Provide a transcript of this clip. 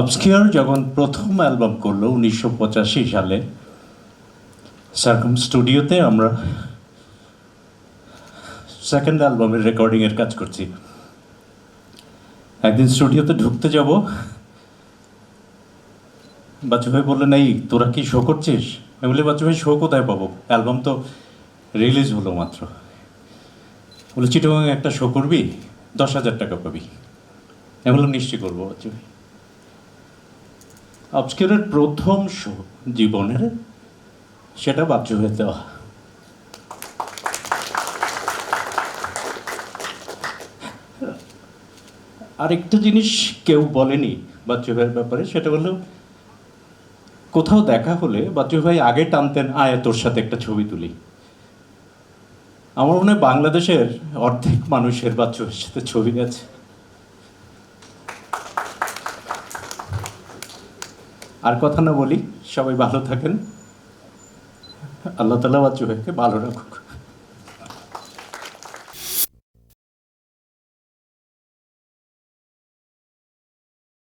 Obscure যখন প্রথম album করল উনিশশো পঁচাশি সালে সার্কাম স্টুডিওতে আমরা সেকেন্ড অ্যালবামের রেকর্ডিংয়ের কাজ করছি। একদিন স্টুডিওতে ঢুকতে যাব। বাচ্চু ভাই বললেন, এই, তোরা কি শো করছিস? আমি বলি বাচ্চু ভাই শো কোথায় পাবো? অ্যালবাম তো রিলিজ হলো মাত্র। বলে চিটগাং একটা শো করবি? দশ হাজার টাকা পাবি। আমি বললাম, নিশ্চয়ই করব বাচ্চু ভাই অবস্কিউরের প্রথম শো জীবনের, সেটা বাচ্চু হয়ে দেওয়া। আরেকটা জিনিস কেউ বলেনি বাচ্চু ভাইয়ের ব্যাপারে, সেটা হলো, কোথাও দেখা হলে বাচ্চু ভাই আগে টানতেন, আয় তোর সাথে একটা ছবি তুলি। আমার মনে হয় বাংলাদেশের অর্ধেক মানুষের বাচ্চুর সাথে ছবি আছে। আর কথা না বলি সবাই ভালো থাকেন। আল্লাহ তালা বাচ্চু ভাইকে ভালো রাখুক।